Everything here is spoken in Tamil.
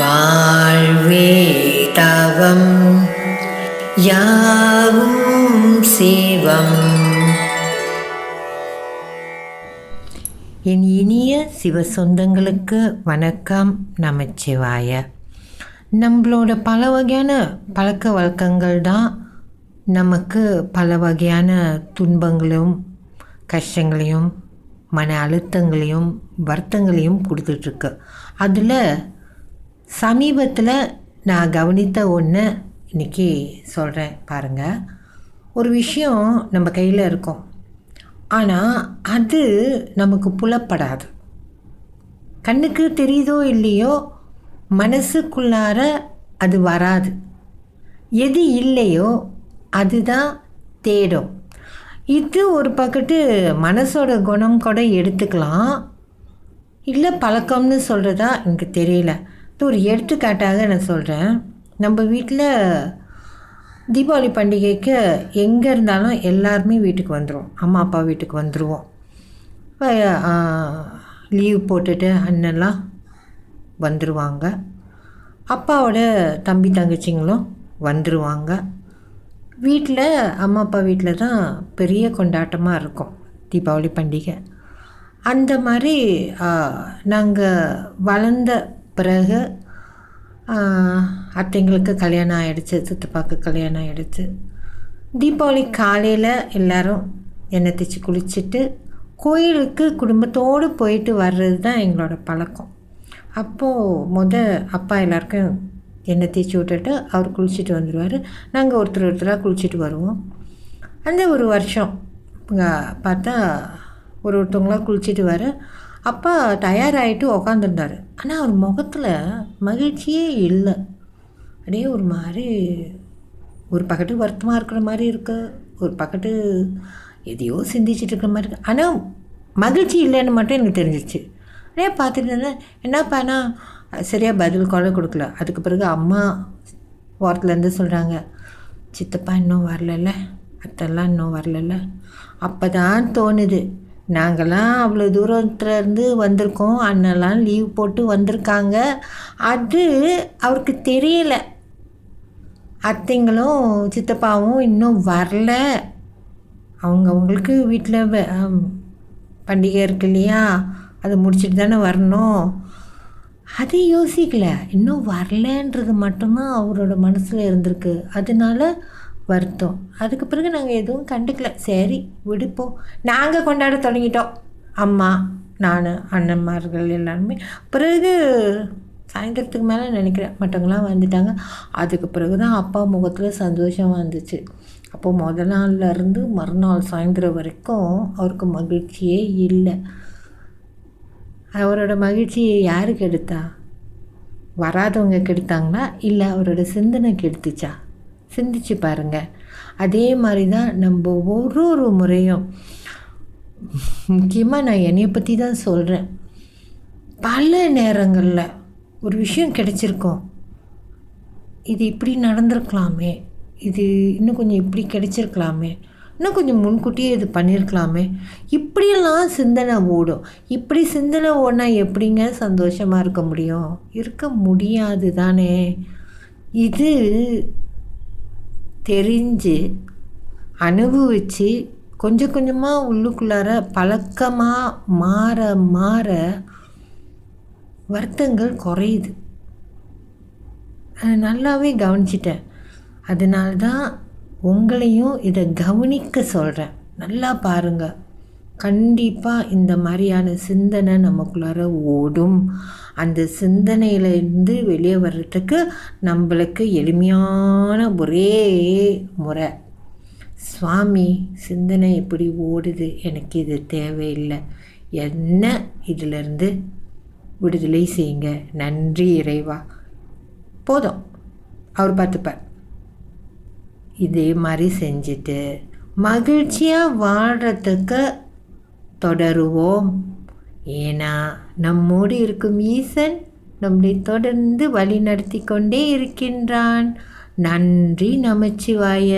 வாழ்வே தவம் யாவும் சிவம். என் இனிய சிவ சொந்தங்களுக்கு வணக்கம் நமச்சிவாய. நம்மளோட பல வகையான பழக்க வழக்கங்கள் தான் நமக்கு பல வகையான துன்பங்களையும் கஷ்டங்களையும் மன அழுத்தங்களையும் வருத்தங்களையும் கொடுத்துட்ருக்கு அதில் சமீபத்தில் நான் கவனித்த ஒன்று இன்றைக்கி சொல்கிறேன் பாருங்கள் ஒரு விஷயம் நம்ம கையில் இருக்கும். ஆனால் அது நமக்கு புலப்படாது. கண்ணுக்கு தெரியுதோ இல்லையோ மனசுக்குள்ளார அது வராது. எது இல்லையோ அதுதான் தேடும். இது ஒரு பக்கத்து மனசோட குணம் கூட எடுத்துக்கலாம். இல்லை பழக்கம்னு சொல்கிறதா எனக்கு தெரியல. ஒரு எடுத்துக்காட்டாக நான் சொல்கிறேன் நம்ம வீட்டில் தீபாவளி பண்டிகைக்கு எங்கே இருந்தாலும் எல்லாருமே வீட்டுக்கு வந்துடுவோம் அம்மா அப்பா வீட்டுக்கு வந்துடுவோம் லீவ் போட்டுட்டு அண்ணெல்லாம் வந்துடுவாங்க அப்பாவோட தம்பி தங்கச்சிங்களும் வந்துடுவாங்க வீட்டில் அம்மா அப்பா வீட்டில் தான் பெரிய கொண்டாட்டமாக இருக்கும் தீபாவளி பண்டிகை. அந்த மாதிரி நாங்கள் வளர்ந்த பிறகு அத்தைங்களுக்கு கல்யாணம் ஆகிடுச்சு சித்தப்பாக்கு கல்யாணம் ஆகிடுச்சு தீபாவளி காலையில் எல்லோரும் எண்ணெய் தேய்ச்சி குளிச்சுட்டு கோயிலுக்கு குடும்பத்தோடு போயிட்டு வர்றது தான் எங்களோட பழக்கம். அப்போது முத அப்பா எல்லாருக்கும் எண்ணெய் தேய்ச்சி விட்டுட்டு அவர் குளிச்சுட்டு வந்துடுவார் நாங்கள் ஒருத்தர் ஒருத்தராக குளிச்சுட்டு வருவோம். அந்த ஒரு வருஷம் பார்த்தா ஒரு ஒருத்தவங்களாக குளிச்சுட்டு வர அப்பா தயாராகிட்டு உக்காந்துருந்தார். ஆனால் அவர் முகத்தில் மகிழ்ச்சியே இல்லை. அப்படியே ஒரு மாதிரி ஒரு பக்கத்து வருத்தமாக இருக்கிற மாதிரி இருக்கு. ஒரு பக்கத்து எதையோ சிந்திச்சுட்டு இருக்கிற மாதிரி இருக்குது ஆனால் மகிழ்ச்சி இல்லைன்னு மட்டும் எனக்கு தெரிஞ்சிச்சு அப்படியே பார்த்துட்டு இருந்தேன். என்னப்பானா சரியாக பதில் கொலை கொடுக்கல. அதுக்கு பிறகு அம்மா ஓரத்துலேருந்து சொல்கிறாங்க சித்தப்பா இன்னும் வரலல்ல. அத்தெல்லாம் இன்னும் வரலல்ல. அப்போ தான் தோணுது நாங்கள்லாம் அவ்வளோ தூரத்துலேருந்து வந்திருக்கோம். அண்ணெல்லாம் லீவ் போட்டு வந்திருக்காங்க. அது அவருக்கு தெரியலை. அத்தைங்களும் சித்தப்பாவும் இன்னும் வரல. அவங்க அவங்களுக்கு வீட்டில் பண்டிகை இருக்கு இல்லையா? அதை முடிச்சுட்டு தானே வரணும். அதை யோசிக்கல. இன்னும் வரலன்றது மட்டும்தான் அவரோட மனசில் இருந்திருக்கு. அதனால வருத்தம். அதுக்கு பிறகு நாங்கள் எதுவும் கண்டுக்கல. சரி விடுப்போம். நாங்கள் கொண்டாட தொடங்கிட்டோம். அம்மா நான் அண்ணன்மார்கள் எல்லாருமே. பிறகு சாயந்தரத்துக்கு மேலே நினைக்கிறேன். மற்றவங்களாம் வந்துட்டாங்க. அதுக்கு பிறகு தான் அப்பா முகத்தில் சந்தோஷம் வந்துச்சு. அப்போது முதல் நாள்லேருந்து மறுநாள் சாயந்தரம் வரைக்கும் அவருக்கு மகிழ்ச்சியே இல்லை. அவரோட மகிழ்ச்சியை யாருக்கு எடுத்தா வராதவங்க கெடுத்தாங்களா? இல்லை அவரோட சிந்தனை கெடுத்துச்சா? சிந்திச்சு பாருங்கள் அதே மாதிரி தான் நம்ம ஒரு ஒரு முறையும். முக்கியமாக நான் என்னையை பற்றி தான் சொல்கிறேன் பல நேரங்களில் ஒரு விஷயம் கிடைச்சிருக்கோம். இது இப்படி நடந்திருக்கலாமே. இது இன்னும் கொஞ்சம் இப்படி கிடைச்சிருக்கலாமே. இன்னும் கொஞ்சம் முன்கூட்டியே இது பண்ணியிருக்கலாமே இப்படியெல்லாம் சிந்தனை ஓடும். இப்படி சிந்தனை ஓடினா எப்படிங்க சந்தோஷமாக இருக்க முடியும்? இருக்க முடியாது தானே இது தெரிஞ்சு அனுபவித்து கொஞ்சம் கொஞ்சமாக உள்ளுக்குள்ளார பழக்கமாக மாற மாற வருத்தங்கள் குறையுது. நல்லாவே கவனிச்சிட்டேன். அதனால்தான் உங்களையும் இதை கவனிக்க சொல்கிறேன் நல்லா பாருங்கள் கண்டிப்பாக இந்த மாதிரியான சிந்தனை நமக்குள்ளார ஓடும். அந்த சிந்தனையிலேருந்து வெளியே வர்றதுக்கு நம்மளுக்கு எளிமையான ஒரே முறை. சுவாமி சிந்தனை எப்படி ஓடுது? எனக்கு இது தேவையில்லை. என்ன இதிலிருந்து விடுதலை செய்யுங்க? நன்றி இறைவா. போதும். அவர் பார்த்துப்பார். இதே மாதிரி செஞ்சுட்டு மகிழ்ச்சியாக வாழ்கிறதுக்கு தொடருவோம். ஏன்னா நம்மோடு இருக்கும் ஈசன் நம்மை தொடர்ந்து வழி நடத்தி கொண்டே இருக்கின்றான். நன்றி நமச்சிவாய.